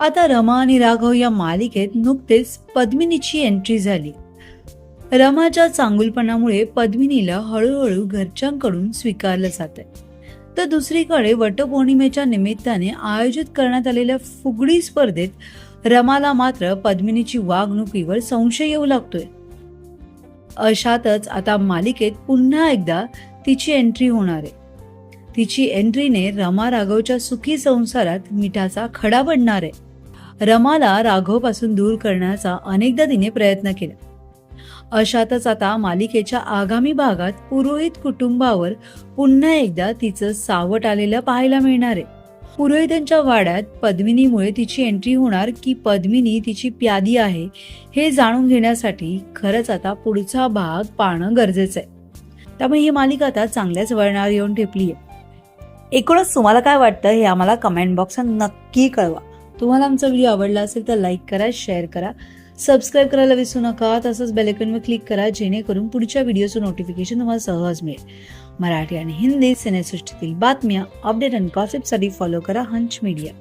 आता रमा आणि राघव या मालिकेत नुकतेच पद्मिनीची एंट्री झाली. रमाच्या चांगुलपणामुळे पद्मिनीला हळूहळू घरच्यांकडून स्वीकारलं जात तर दुसरीकडे वटपौर्णिमेच्या निमित्ताने आयोजित करण्यात आलेल्या फुगडी स्पर्धेत रमाला मात्र पद्मिनीची वागणुकीवर संशय येऊ लागतोय. अशातच आता मालिकेत पुन्हा एकदा तिची एंट्री होणार आहे. तिची एंट्रीने रमा राघवच्या सुखी संसारात मिठाचा खडा पडणार आहे. रमाला राघवपासून दूर करण्याचा अनेकदा तिने प्रयत्न केला. अशातच आता मालिकेच्या आगामी भागात पुरोहित कुटुंबावर पुन्हा एकदा तिचं सावट आलेलं पाहायला मिळणार आहे. पुरोहितांच्या वाड्यात पद्मिनीमुळे तिची एंट्री होणार की पद्मिनी तिची प्यादी आहे हे जाणून घेण्यासाठी खरंच आता पुढचा भाग पाहणं गरजेचं आहे. त्यामुळे ही मालिका आता चांगल्याच वळणावर येऊन ठेपली आहे एकूणच तुम्हाला काय वाटतं हे आम्हाला कमेंट बॉक्सात नक्की कळवा. तुम्हाला आमचा व्हिडिओ आवडला असेल तर लाईक करा शेअर करा. सबस्क्राईब करायला विसरू नका. तसंच बेलेकनवर क्लिक करा जेणेकरून पुढच्या व्हिडिओचं नोटिफिकेशन तुम्हाला सहज मिळेल. मराठी आणि हिंदी सिनेसृष्टीतील बातम्या अपडेट आणि गॉसिपसाठी फॉलो करा हंच मीडिया